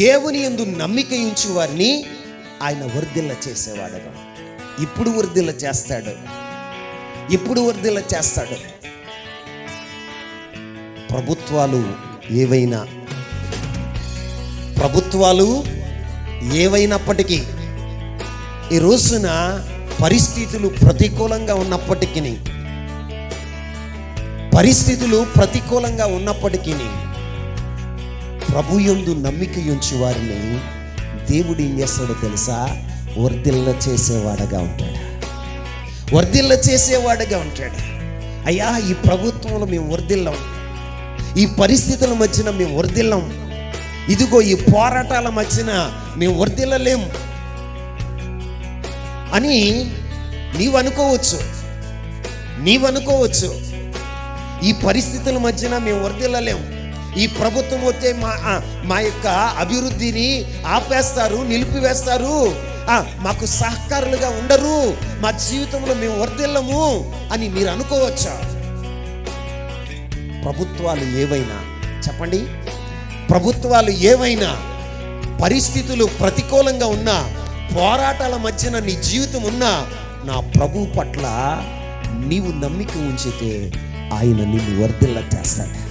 దేవుని ఎందు నమ్మిక ఉంచి వారిని ఆయన వర్ధిల్ల చేసేవాడుగా. ఇప్పుడు వర్ధిల్ల చేస్తాడు. ఇప్పుడు వర్ధిల్ల చేస్తాడు. ప్రభుత్వాలు ఏవైనా? ప్రభుత్వాలు ఏవైనప్పటికీ ఈ రోజున పరిస్థితులు ప్రతికూలంగా ఉన్నప్పటికీ పరిస్థితులు ప్రతికూలంగా ఉన్నప్పటికీ ప్రభు యందు నమ్మిక ఉంచి వారిని దేవుడు ఏం చేస్తాడో తెలుసా? వర్ధిల్ల చేసేవాడగా ఉంటాడు. వర్ధిల్ల చేసేవాడగా ఉంటాడు. అయ్యా ఈ ప్రభుత్వంలో మేము వర్ధిల్లం ఈ పరిస్థితుల మధ్యన మేము వర్ధిల్లం ఇదిగో ఈ పోరాటాల మధ్యన మేము వర్ధిల్లలేం అని నీవు అనుకోవచ్చు నీవు అనుకోవచ్చు ఈ పరిస్థితుల మధ్యన మేము వర్ధిల్లలేం ఈ ప్రభుత్వం వస్తే మా మా యొక్క అభివృద్ధిని ఆపేస్తారు నిలిపివేస్తారు. మాకు సహకారులుగా ఉండరు. మా జీవితంలో మేము వర్దిల్లము అని మీరు అనుకోవచ్చా? ప్రభుత్వాలు ఏవైనా చెప్పండి? ప్రభుత్వాలు ఏవైనా పరిస్థితులు ప్రతికూలంగా ఉన్నా పోరాటాల మధ్యన నీ జీవితం ఉన్నా నా ప్రభు పట్ల నీవు నమ్మిక ఉంచితే ఆయన నిన్ను వర్ధిల్ల చేస్తాడు